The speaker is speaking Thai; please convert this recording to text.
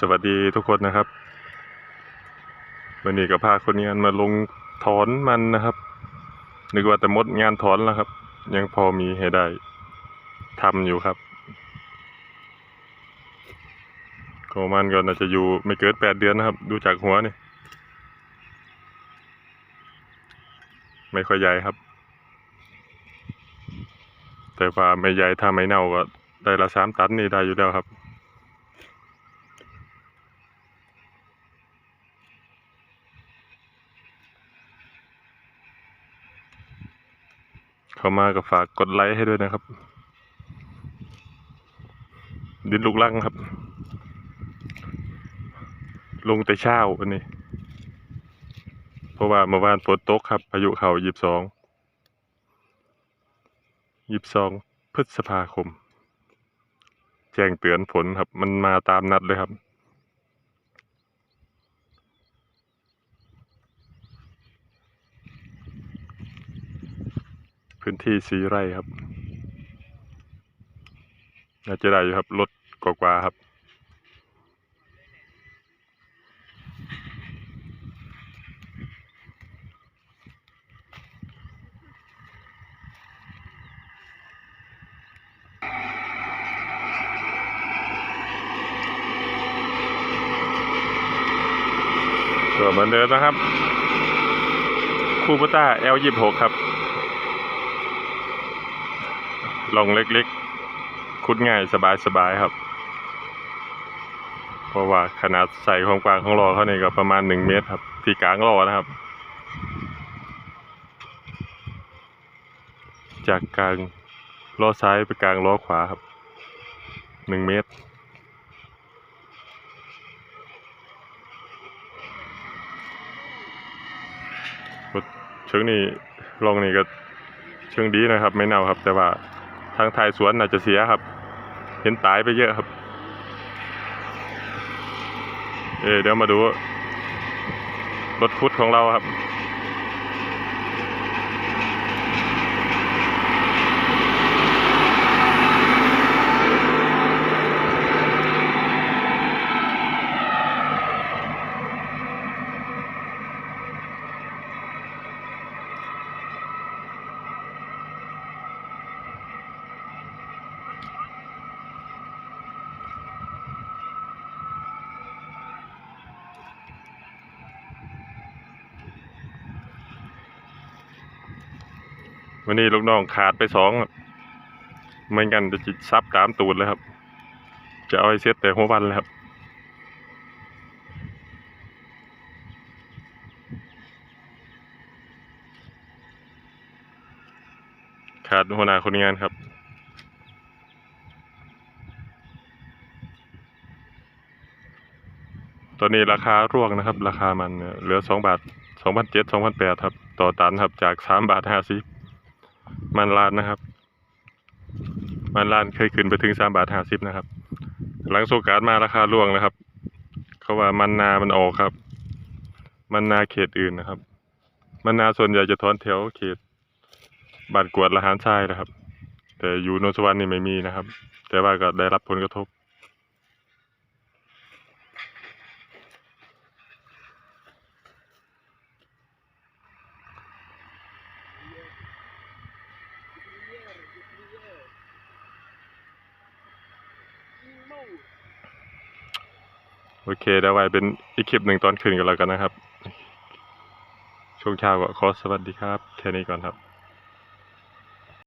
สวัสดีทุกคนนะครับวันนี้ก็พาคนงานมาลงถอนมันนะครับ นึกว่าแต่มดงานถอนแล้วครับ ยังพอมีให้ได้ทำอยู่ครับก็มันก็น่าจะอยู่ไม่เกินแปดเดือนนะครับ ดูจากหัวนี่ ไม่ค่อยใหญ่ครับ แต่ว่าไม่ใหญ่ถ้าไม่เน่าก็ได้ละสามตันนี่ได้อยู่แล้วครับ เข้ามาก็ฝากกดไลค์ให้ด้วยนะครับ ดินลูกลังครับ ลงแต่เช้าวันนี้ เพราะว่าเมื่อวานฝนตกครับพายุเข้ายีิบสองยีิบสองพฤษภาคม แจ้งเตือนฝนครับ มันมาตามนัดเลยครับ พื้นที่สีไร่ครับน่าจะได้อยู่ครับรถกว่าๆครับ ก็เหมือนเดิมนะครับ คูปต้า L26 ครับ ลองเล็กๆ คุดง่ายสบายๆครับ เพราะว่าขนาดใส่ของกลางของล้อเขานี่ก็ประมาณหนึ่งเมตรครับ ที่กลางล้อนะครับ จากกลางล้อซ้ายไปกลางล้อขวาครับหนึ่งเมตร เชิงนี้ลองนี่ก็เชิงดีนะครับ ไม่เน่าครับแต่ว่า ทางไทายสวนอาจจะเสียครับ เห็นตายไปเยอะครับ เอเดี๋ยวมาดูรถคุดของเราครับ วันนี้ลูกน้องขาดไปสองไม่งั้นจะจิตซับตามตูดเลยครับ จะเอาไอ้เซตแต่หัววันเลยครับขาดหัวหน้าคนงานครับตอนนี้ราคาร่วงนะครับ ราคามันเนี่ยเหลือสองบาทสองพันเจ็ดสองพันแปดครับ ต่อตันครับจากสามบาทห้าสิบ มันลานนะครับ มันลานเคยขึ้นไปถึงสามบาทห้าสิบนะครับ หลังโซการมาราคาร่วงนะครับ เขาว่ามันนามันออกครับ มันนาเขตอื่นนะครับ มันนาส่วนใหญ่จะทอนแถวเขตบ้านกวดละหานทรายนะครับ แต่อยู่นนสวรรค์นี่ไม่มีนะครับ แต่ว่าก็ได้รับผลกระทบ โอเคเดี๋ยวไว้เป็นอีกคลิปหนึ่งตอนคืนกันแล้วกันนะครับ ช่วงเช้าก็ขอสวัสดีครับแค่นี้ก่อนครับ